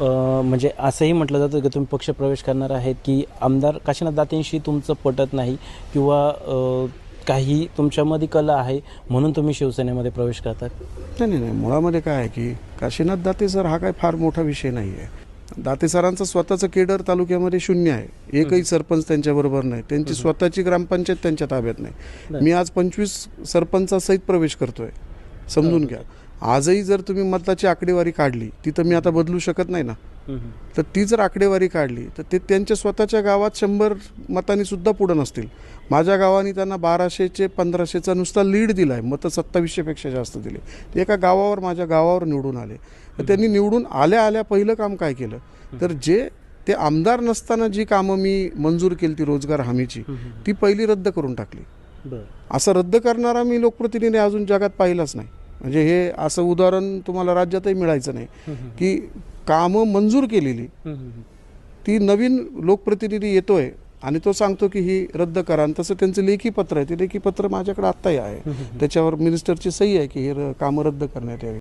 म्हणजे असंही म्हटलं जातं की तुम्ही पक्षप्रवेश करणार आहेत की आमदार काशीनाथ दातेंशी तुमचं पटत नाही किंवा काही तुमच्यामध्ये कला आहे म्हणून तुम्ही शिवसेनेमध्ये प्रवेश करतात? नाही नाही नाही. मुळामध्ये काय आहे की काशीनाथ दाते सर हा काय फार मोठा विषय नाही आहे. दाते सरांचं स्वतःचं केडर तालुक्यामध्ये शून्य आहे. एकही सरपंच त्यांच्याबरोबर नाही. त्यांची स्वतःची ग्रामपंचायत त्यांच्या ताब्यात नाही. मी आज पंचवीस सरपंचासहित प्रवेश करतोय. समजून घ्या. आजही जर तुम्ही मताची आकडेवारी काढली ती तर मी आता बदलू शकत नाही ना. तर ती जर आकडेवारी काढली तर ते त्यांच्या स्वतःच्या गावात शंभर मतांनी सुद्धा पुढं नसतील. माझ्या गावाने त्यांना बाराशेचे पंधराशेचा नुसता लीड दिला आहे मतं सत्तावीसशेपेक्षा जास्त दिले. ते एका गावावर माझ्या गावावर निवडून आले. तर त्यांनी निवडून आल्या आल्या पहिलं काम काय केलं? तर जे ते आमदार नसताना जी कामं मी मंजूर केली ती रोजगार हमीची ती पहिली रद्द करून टाकली. असं रद्द करणारा मी लोकप्रतिनिधी अजून जगात पाहिलाच नाही. म्हणजे हे असं उदाहरण तुम्हाला राज्यातही मिळायचं नाही. की कामं मंजूर केलेली. ती नवीन लोकप्रतिनिधी येतोय आणि तो सांगतो की ही रद्द करा. आणि तसं त्यांचं लेखी पत्र आहे. ते लेखी पत्र माझ्याकडे आत्ताही आहे. त्याच्यावर मिनिस्टरची सही आहे की हे कामं रद्द करण्यात यावी.